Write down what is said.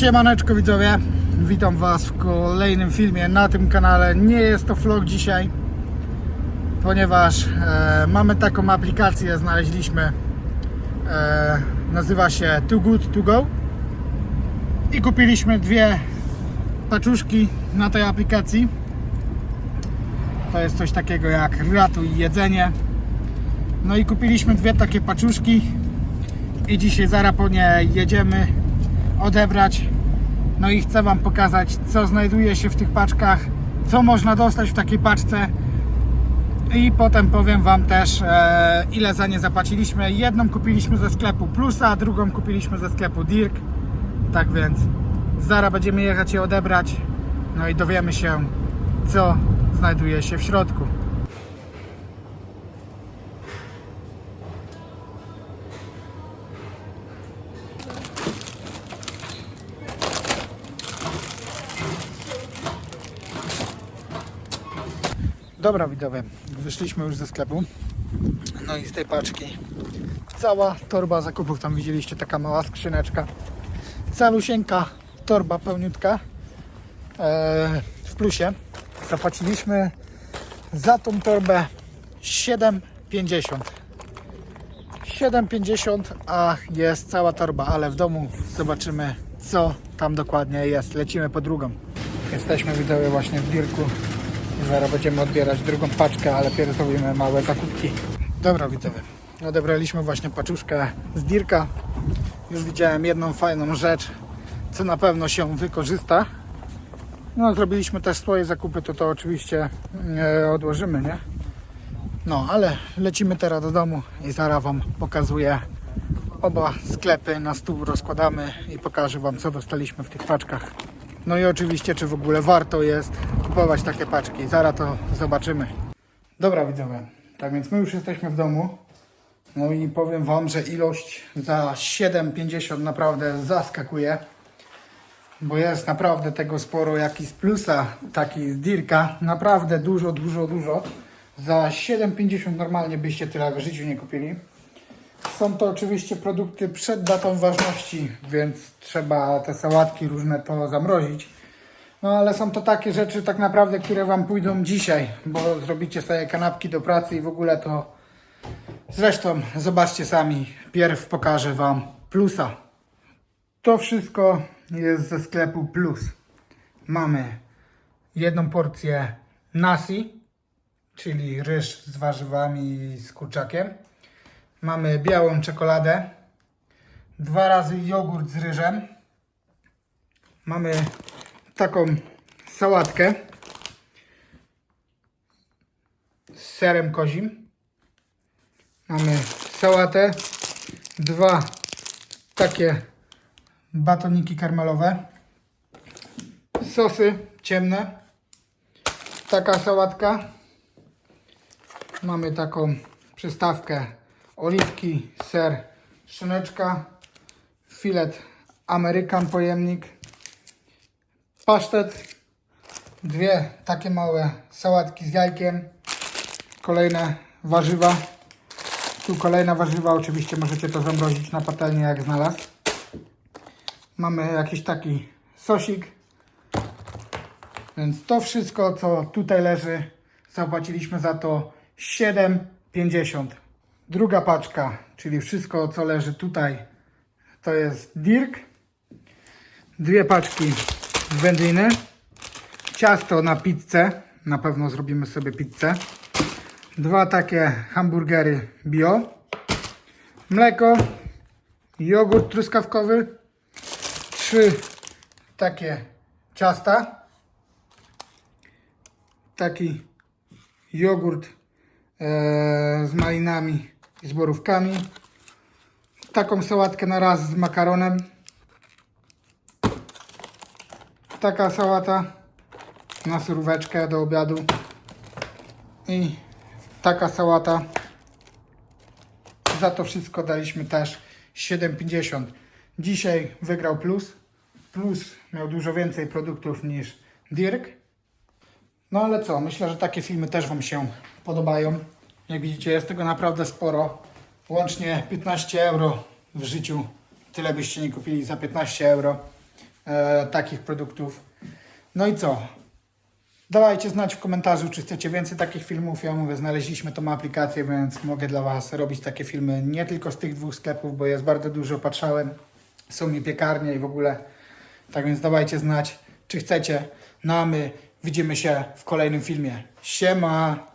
Siemaneczko widzowie, witam Was w kolejnym filmie na tym kanale. Nie jest to vlog dzisiaj, ponieważ e, mamy taką aplikację, znaleźliśmy. E, nazywa się Too Good To Go i kupiliśmy dwie paczuszki na tej aplikacji. To jest coś takiego jak ratuj jedzenie. No i kupiliśmy dwie takie paczuszki i dzisiaj zaraz po nie jedziemy odebrać. No i chcę Wam pokazać, co znajduje się w tych paczkach, co można dostać w takiej paczce. I potem powiem Wam też, e, ile za nie zapłaciliśmy. Jedną kupiliśmy ze sklepu Plusa, drugą kupiliśmy ze sklepu Dirk. Tak więc zaraz będziemy jechać je odebrać. No i dowiemy się, co znajduje się w środku. Dobra widzowie, wyszliśmy już ze sklepu. No i z tej paczki cała torba zakupów, tam widzieliście taka mała skrzyneczka. Calusieńka torba pełniutka e, w plusie. Zapłaciliśmy za tą torbę 7,50. 7,50, a jest cała torba, ale w domu zobaczymy co tam dokładnie jest. Lecimy po drugą. Jesteśmy widzowie właśnie w Dirku. Zaraz będziemy odbierać drugą paczkę, ale pierw zrobimy małe zakupki. Dobra widzowie, odebraliśmy właśnie paczuszkę z Dirka. Już widziałem jedną fajną rzecz, co na pewno się wykorzysta. No, zrobiliśmy też swoje zakupy, to to oczywiście e, odłożymy, nie? No, ale lecimy teraz do domu i zaraz Wam pokazuję oba sklepy na stół rozkładamy i pokażę Wam co dostaliśmy w tych paczkach. No i oczywiście czy w ogóle warto jest kupować takie paczki. Zaraz to zobaczymy. Dobra widzowie, tak więc my już jesteśmy w domu. No i powiem Wam, że ilość za 7,50 naprawdę zaskakuje. Bo jest naprawdę tego sporo, jak i z plusa, taki z Dirka. Naprawdę dużo, dużo, dużo. Za 7,50 normalnie byście tyle w życiu nie kupili. Są to oczywiście produkty przed datą ważności, więc trzeba te sałatki różne to zamrozić. No ale są to takie rzeczy tak naprawdę, które Wam pójdą dzisiaj, bo zrobicie sobie kanapki do pracy i w ogóle to... Zresztą zobaczcie sami, pierw pokażę Wam plusa. To wszystko jest ze sklepu Plus. Mamy jedną porcję nasi, czyli ryż z warzywami i z kurczakiem. Mamy białą czekoladę, dwa razy jogurt z ryżem. Mamy taką sałatkę z serem kozim. Mamy sałatę, dwa takie batoniki karmelowe, sosy ciemne, taka sałatka. Mamy taką przystawkę oliwki, ser, szyneczka, filet amerykan pojemnik, pasztet, dwie takie małe sałatki z jajkiem, kolejne warzywa. Tu kolejne warzywa, oczywiście możecie to zamrozić na patelnię jak znalazł. Mamy jakiś taki sosik. Więc to wszystko, co tutaj leży, zapłaciliśmy za to 7,50. Druga paczka, czyli wszystko, co leży tutaj, to jest Dirk. Dwie paczki wędliny. Ciasto na pizzę. Na pewno zrobimy sobie pizzę. Dwa takie hamburgery bio. Mleko. Jogurt truskawkowy. Trzy takie ciasta. Taki jogurt e, z malinami i z borówkami. Taką sałatkę na raz z makaronem. Taka sałata na suróweczkę do obiadu. I taka sałata. Za to wszystko daliśmy też 7,50. Dzisiaj wygrał Plus. Plus miał dużo więcej produktów niż Dirk. No ale co, myślę, że takie filmy też Wam się podobają. Jak widzicie, jest tego naprawdę sporo. Łącznie 15 euro w życiu. Tyle byście nie kupili za 15 euro. E, takich produktów. No i co? Dawajcie znać w komentarzu, czy chcecie więcej takich filmów. Ja mówię, znaleźliśmy tą aplikację, więc mogę dla Was robić takie filmy nie tylko z tych dwóch sklepów, bo jest bardzo dużo, patrzałem. Są mi piekarnie i w ogóle. Tak więc dawajcie znać, czy chcecie. No a my widzimy się w kolejnym filmie. Siema!